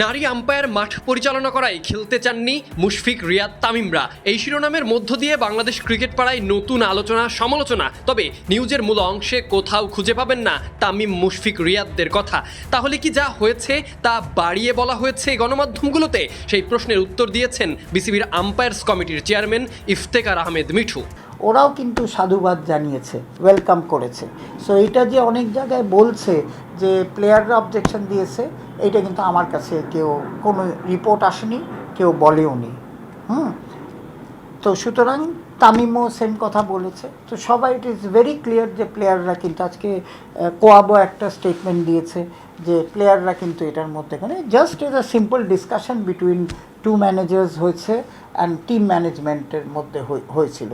নারী আম্পায়ার মাঠ পরিচালনা করায় খেলতে চাননি মুশফিক রিয়াদ তামিমরা। এই শিরোনামের মধ্য দিয়ে বাংলাদেশ ক্রিকেট পাড়ায় নতুন আলোচনা, সমালোচনা। তবে নিউজের মূল অংশে কোথাও খুঁজে পাবেন না তামিম মুশফিক রিয়াদদের কথা। তাহলে কি যা হয়েছে তা বাড়িয়ে বলা হয়েছে গণমাধ্যমগুলোতে? সেই প্রশ্নের উত্তর দিয়েছেন বিসিবির আম্পায়ার্স কমিটির চেয়ারম্যান ইফতেকার আহমেদ মিঠু। ওরাও কিন্তু সাধুবাদ জানিয়েছে ওয়েলকাম করেছে। সো এটা যে অনেক জায়গায় বলছে যে প্লেয়াররা অবজেকশন দিয়েছে, এটা কিন্তু আমার কাছে কেউ, কোনো রিপোর্ট আসেনি, কেউ বলেও নি। হুম? তো সুতরাং তামিমও সেম কথা বলেছে। তো সবাই ইট ইজ ভেরি ক্লিয়ার যে প্লেয়াররা কিন্তু আজকে কোয়াবো একটা স্টেটমেন্ট দিয়েছে যে প্লেয়াররা কিন্তু এটার মধ্যে এখানে just is a simple discussion between two managers হয়েছে অ্যান্ড টিম ম্যানেজমেন্টের মধ্যে হয়ে- হয়েছিল।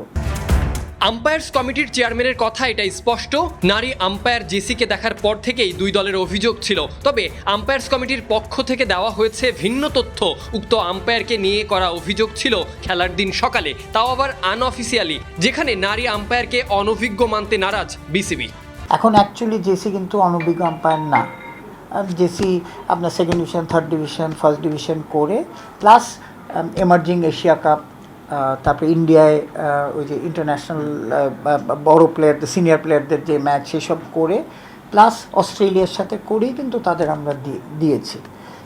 আম্পায়ার্স কমিটির চেয়ারম্যানের কথা এটাই স্পষ্ট। নারী আম্পায়ার জেসিকে দেখার পর থেকেই দুই দলের অভিযোগ ছিল। তবে আম্পায়ার্স কমিটির পক্ষ থেকে দেওয়া হয়েছে ভিন্ন তথ্য। উক্ত আম্পায়ারকে নিয়ে করা অভিযোগ ছিল খেলার দিন সকালে, তাও আবার আনঅফিসিয়ালি, যেখানে নারী আম্পায়ারকে অনভিজ্ঞ মানতে নারাজ বিসিবি। এখন অ্যাকচুয়ালি জেসি কিন্তু অনভিজ্ঞ আম্পায়ার না। জেসি আপনার second division third division first division করে প্লাস এমার্জিং এশিয়া কাপ তারপরে ইন্ডিয়ায় ওই যে ইন্টারন্যাশনাল বড় প্লেয়ারদের সিনিয়র প্লেয়ারদের যে ম্যাচ সেসব করে প্লাস অস্ট্রেলিয়ার সাথে করেই কিন্তু তাদের আমরা দিয়ে- দিয়েছি।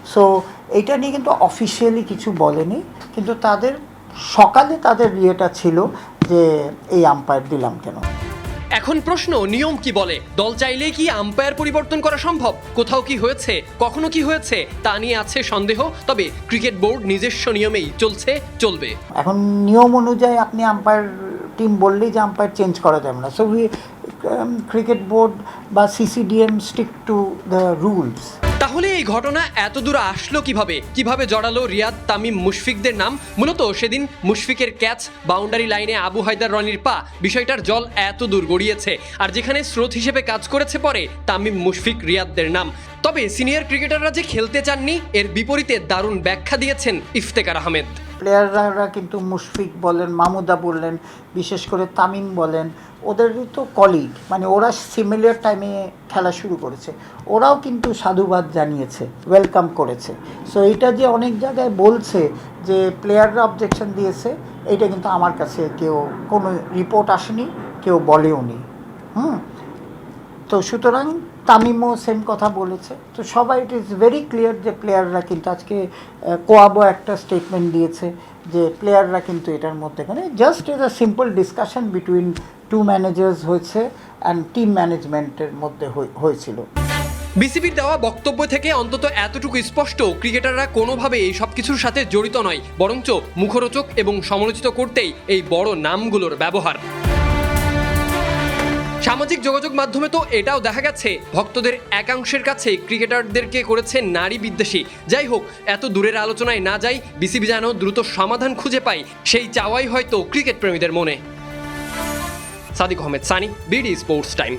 সো এটা নিয়ে কিন্তু অফিসিয়ালি কিছু বলেনি, কিন্তু তাদের, সকালে তাদের ইয়েটা ছিল যে, এই আম্পায়ার দিলাম কেন? এখন প্রশ্ন, নিয়ম কি বলে? দল চাইলে কি আম্পায়ার পরিবর্তন করা সম্ভব? কোথাও কি হয়েছে? কখনো কি হয়েছে? তা নিয়ে আছে সন্দেহ, তবে ক্রিকেট বোর্ড নিজস্ব নিয়মেই চলছে, চলবে। এখন নিয়ম অনুযায়ী আপনি আম্পায়ার টিম বললেই যে আম্পায়ার চেঞ্জ করা যাবে না। সো ক্রিকেট বোর্ড বা CCDM stick to the rules তাহলে এই ঘটনা এত দূর আসলো কীভাবে? কীভাবে জড়ালো রিয়াদ তামিম মুশফিকদের নাম? মূলত সেদিন মুশফিকের ক্যাচ বাউন্ডারি লাইনে আবু হায়দার রনির পা বিষয়টার জল এত দূর গড়িয়েছে আর যেখানে স্রোত হিসেবে কাজ করেছে পরে তামিম মুশফিক রিয়াদদের নাম। তবে সিনিয়র ক্রিকেটাররা যে খেলতে চাননি, এর বিপরীতে দারুণ ব্যাখ্যা দিয়েছেন ইফতেকার আহমেদ। প্লেয়াররা কিন্তু মুশফিক বলেন মামুদা বললেন, বিশেষ করে তামিম বলেন, ওদেরই তো কলিগ মানে ওরা সিমিলার টাইমে খেলা শুরু করেছে। ওরাও কিন্তু সাধুবাদ জানিয়েছে ওয়েলকাম করেছে। সো এটা যে অনেক জায়গায় বলছে যে প্লেয়াররা অবজেকশন দিয়েছে, এটা কিন্তু আমার কাছে কেউ কোনো রিপোর্ট আসেনি, কেউ বলেও নি হুম? তো সুতরাং তামিমও সেম কথা বলেছে। তো সবাই ইট ইজ ভেরি ক্লিয়ার যে প্লেয়াররা কিন্তু আজকে কোয়াবো একটা স্টেটমেন্ট দিয়েছে যে প্লেয়াররা কিন্তু এটার মধ্যে এখানে just is a simple discussion between two managers হয়েছে অ্যান্ড টিম ম্যানেজমেন্টের মধ্যে হয়ে- হয়েছিল। বিসিবির দেওয়া বক্তব্য থেকে অন্তত এতটুকু স্পষ্ট, ক্রিকেটাররা কোনোভাবে এই সব কিছুর সাথে জড়িত নয়, বরঞ্চ মুখরোচক এবং সমালোচিত করতেই এই বড় নামগুলোর ব্যবহার। সামাজিক যোগাযোগ মাধ্যমে তো এটাও দেখা গেছে। ভক্তদের একাংশের কাছে ক্রিকেটারদেরকে করেছে নারী বিদ্বেষী। যাই হোক, এত দূরের আলোচনায় না যাই বিসিবি যেন দ্রুত সমাধান খুঁজে পায়, সেই চাওয়াই হয়তো ক্রিকেট প্রেমীদের মনে। Sadiq Ahmed Sunny, BD sports time.